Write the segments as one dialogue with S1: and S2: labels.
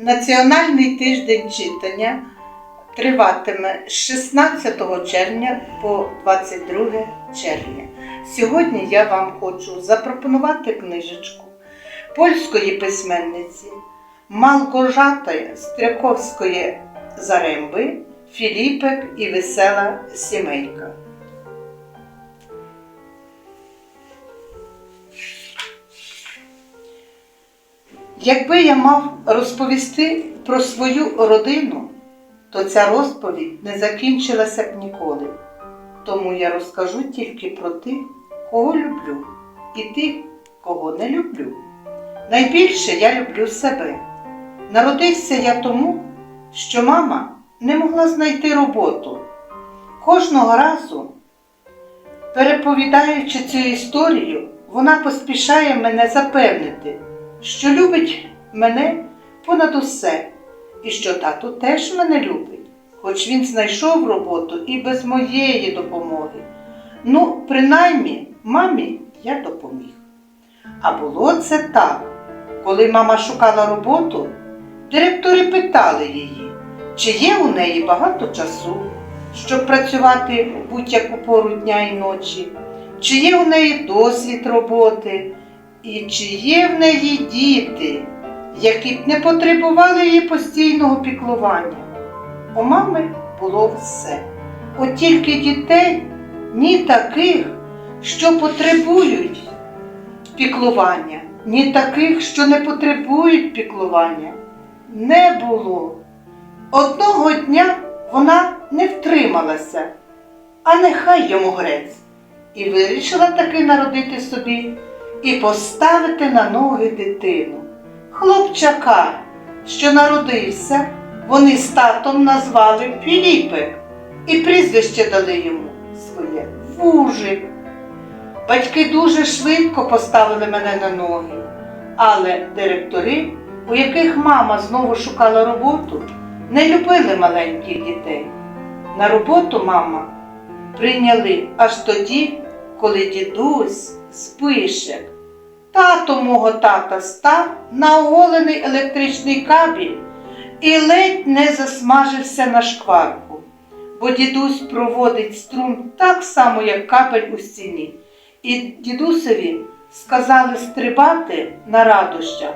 S1: Національний тиждень читання триватиме з 16 червня по 22 червня. Сьогодні я вам хочу запропонувати книжечку польської письменниці Малгожати Стряковської Заремби Філіпек і весела сімейка. Якби я мав розповісти про свою родину, то ця розповідь не закінчилася б ніколи. Тому я розкажу тільки про тих, кого люблю, і тих, кого не люблю. Найбільше я люблю себе. Народився я тому, що мама не могла знайти роботу. Кожного разу, переповідаючи цю історію, вона поспішає мене запевнити, що любить мене понад усе, і що тато теж мене любить, хоч він знайшов роботу і без моєї допомоги. Ну, принаймні, мамі я допоміг. А було це так. Коли мама шукала роботу, директори питали її, чи є у неї багато часу, щоб працювати будь-яку пору дня і ночі, чи є у неї досвід роботи, і чи є в неї діти, які б не потребували її постійного піклування. У мами було все. От тільки дітей ні таких, що потребують піклування, ні таких, що не потребують піклування, не було. Одного дня вона не втрималася, а нехай йому грець, і вирішила таки народити собі і поставити на ноги дитину. Хлопчака, що народився, вони з татом назвали Філіпик і прізвище дали йому своє Вужик. Батьки дуже швидко поставили мене на ноги, але директори, у яких мама знову шукала роботу, не любили маленьких дітей. На роботу мама прийняли аж тоді, коли дідусь спише. Тато мого тата став на оголений електричний кабель і ледь не засмажився на шкварку, бо дідусь проводить струм так само, як кабель у стіні. І дідусеві сказали стрибати на радощах,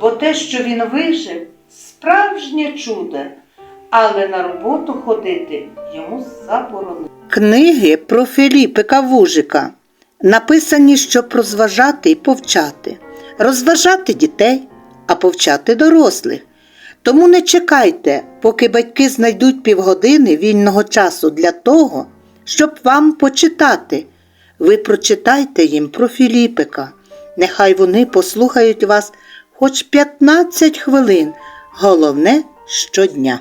S1: бо те, що він вижив, справжнє чудо, але на роботу ходити йому заборонили. Книги про Філіпика Вужика написані, щоб розважати і повчати, розважати дітей, а повчати дорослих. Тому не чекайте, поки батьки знайдуть півгодини вільного часу для того, щоб вам почитати. Ви прочитайте їм про Філіпика. Нехай вони послухають вас хоч 15 хвилин, головне щодня.